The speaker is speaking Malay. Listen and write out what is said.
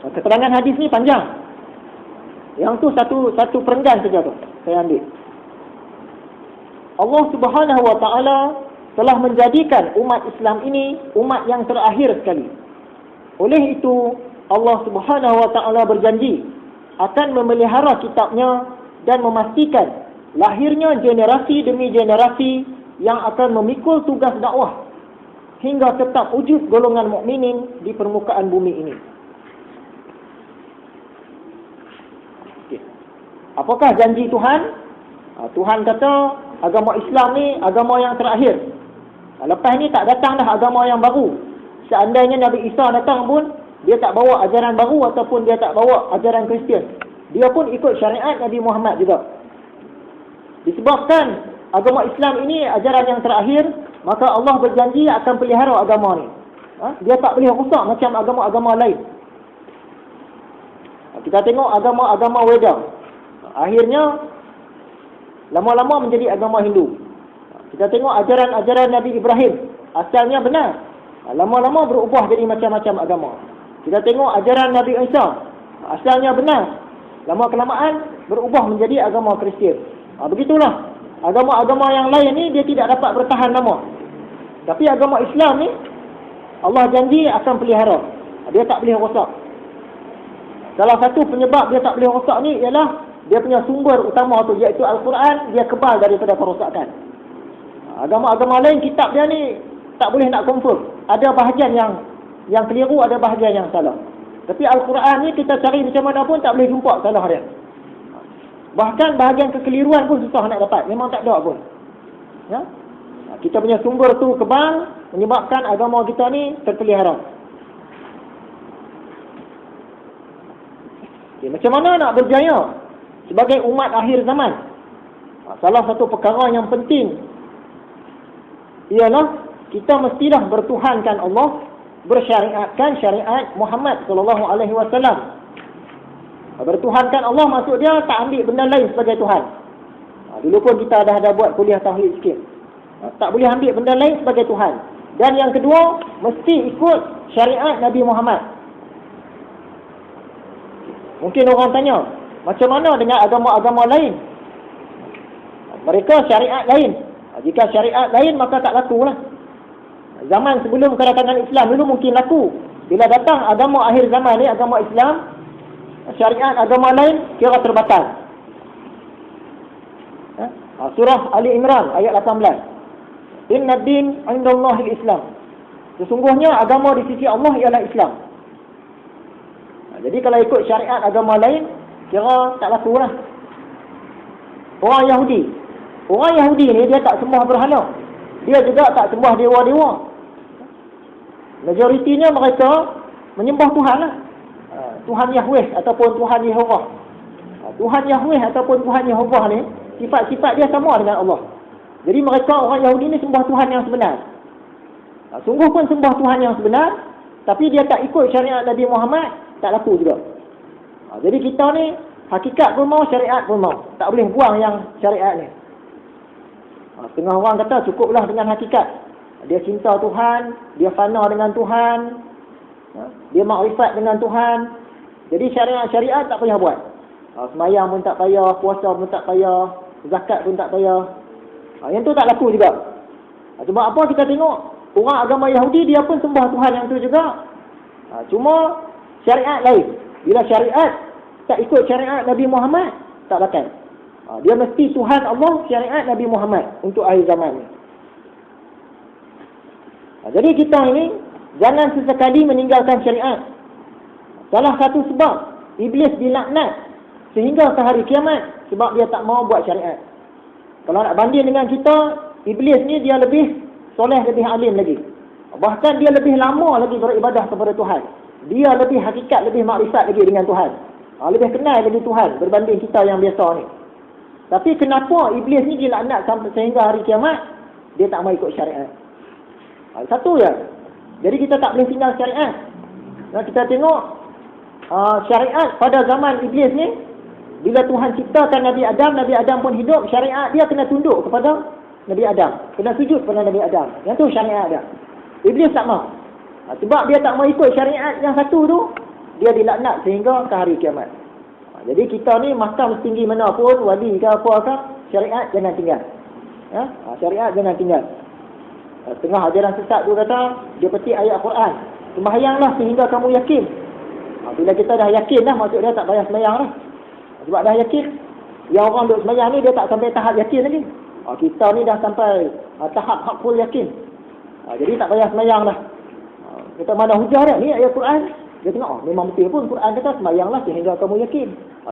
Keterangan hadis ni panjang. Yang tu satu satu perenggan saja tu. Saya ambil. Allah Subhanahu Wa Taala telah menjadikan umat Islam ini umat yang terakhir sekali. Oleh itu Allah Subhanahu Wa Taala berjanji akan memelihara kitabnya dan memastikan lahirnya generasi demi generasi yang akan memikul tugas dakwah hingga tetap wujud golongan mukminin di permukaan bumi ini. Apakah janji Tuhan? Ha, Tuhan kata agama Islam ni agama yang terakhir. Ha, lepas ni tak datang dah agama yang baru. Seandainya Nabi Isa datang pun dia tak bawa ajaran baru ataupun dia tak bawa ajaran Kristian. Dia pun ikut syariat Nabi Muhammad juga. Disebabkan agama Islam ini ajaran yang terakhir, maka Allah berjanji akan pelihara agama ni. Ha? Dia tak boleh rusak macam agama-agama lain. Kita tengok agama-agama Weda. Akhirnya lama-lama menjadi agama Hindu. Kita tengok ajaran-ajaran Nabi Ibrahim. Asalnya benar. Lama-lama berubah jadi macam-macam agama. Kita tengok ajaran Nabi Isa. Asalnya benar. Lama-kelamaan berubah menjadi agama Kristian. Ha, begitulah. Agama-agama yang lain ni dia tidak dapat bertahan lama. Tapi agama Islam ni Allah janji akan pelihara. Dia tak boleh rosak. Salah satu penyebab dia tak boleh rosak ni ialah dia punya sumber utama tu iaitu Al-Quran dia kebal daripada kerosakan. Agama-agama lain kitab dia ni tak boleh nak confirm. Ada bahagian yang yang keliru, ada bahagian yang salah. Tapi Al-Quran ni kita cari macam mana pun tak boleh jumpa salah dia. Bahkan bahagian kekeliruan pun susah nak dapat. Memang tak ada pun. Ya? Kita punya sumber tu kebal menyebabkan agama kita ni terpelihara. Okay, macam mana nak berjaya sebagai umat akhir zaman? Salah satu perkara yang penting ialah kita mestilah bertuhankan Allah, bersyariatkan syariat Muhammad sallallahu alaihi wasallam Bertuhankan Allah maksud dia tak ambil benda lain sebagai Tuhan. Ha, dulu pun kita dah ada buat kuliah tauhid sikit. Ha, tak boleh ambil benda lain sebagai Tuhan. Dan yang kedua, mesti ikut syariat Nabi Muhammad. Mungkin orang tanya, macam mana dengan agama-agama lain? Mereka syariat lain. Ha, jika syariat lain, maka tak laku lah. Zaman sebelum kedatangan Islam dulu mungkin laku. Bila datang agama akhir zaman ni, agama Islam, syariat agama lain kira terbatas. Ha? ha? Surah Ali Imran ayat 18. Inna din indallahi islam Sesungguhnya agama di sisi Allah ialah Islam. Jadi kalau ikut syariat agama lain, kira tak laku lah. Orang Yahudi. Orang Yahudi ni dia tak sembah berhala. Dia juga tak sembah dewa-dewa. Majoritinya mereka menyembah Tuhan lah. Tuhan Yahweh ataupun Tuhan Yehova. Ha, Tuhan Yahweh ataupun Tuhan Yehova ni sifat-sifat dia sama dengan Allah. Jadi mereka orang Yahudi ni sembah Tuhan yang sebenar. Ha, sungguh pun sembah Tuhan yang sebenar, tapi dia tak ikut syariat Nabi Muhammad, tak laku juga. Ha, jadi kita ni hakikat pun mau, syariat pun mau. Tak boleh buang yang syariat ni. Setengah orang kata cukuplah dengan hakikat. Dia cinta Tuhan, dia fana dengan Tuhan, dia makrifat dengan Tuhan, jadi syariat-syariat tak payah buat. Ha, semayang pun tak payah, puasa pun tak payah, zakat pun tak payah. Ha, yang tu tak laku juga. Ha, cuma apa kita tengok, orang agama Yahudi dia pun sembah Tuhan yang tu juga. Ha, cuma syariat lain. Bila syariat tak ikut syariat Nabi Muhammad, tak bakal. Ha, dia mesti Tuhan Allah syariat Nabi Muhammad untuk akhir zaman ni. Ha, jadi kita ini jangan sesekali meninggalkan syariat. Salah satu sebab iblis dilaknat sehingga sehari kiamat sebab dia tak mau buat syariat. Kalau nak banding dengan kita, iblis ni dia lebih soleh, lebih alim lagi. Bahkan dia lebih lama lagi beribadah kepada Tuhan. Dia lebih hakikat, lebih makrifat lagi dengan Tuhan. Ha, lebih kenal lagi Tuhan berbanding kita yang biasa ni. Tapi kenapa iblis ni dilaknat sampai sehingga hari kiamat, dia tak mau ikut syariat. Ha, satu ya. Jadi kita tak boleh tinggal syariat. Nah, kita tengok uh, syariat pada zaman iblis ni bila Tuhan ciptakan Nabi Adam, Nabi Adam pun hidup, syariat dia kena tunduk kepada Nabi Adam. Kena sujud kepada Nabi Adam. Yang tu syariat dia. Iblis tak mau. Ha, sebab dia tak mau ikut syariat yang satu tu, dia dilaknat sehingga ke hari kiamat. Ha, jadi kita ni makam setinggi mana pun, wali ke apa ke, syariat jangan tinggal. Ya? Ha, syariat jangan tinggal. Tengah ajaran sesat tu kata, dia petik ayat Quran. Sembahyanglah sehingga kamu yakin. Bila kita dah yakin dah, maksud dia tak payah sembahyang lah. Sebab dah yakin, yang orang duduk sembahyang ni dia tak sampai tahap yakin lagi. Kita ni dah sampai ha, tahap hakul yakin. Jadi tak payah sembahyang dah. Kita mana hujah dah ni ayat Quran. Dia tengok, oh, memang betul pun Quran kata sembahyanglah sehingga kamu yakin.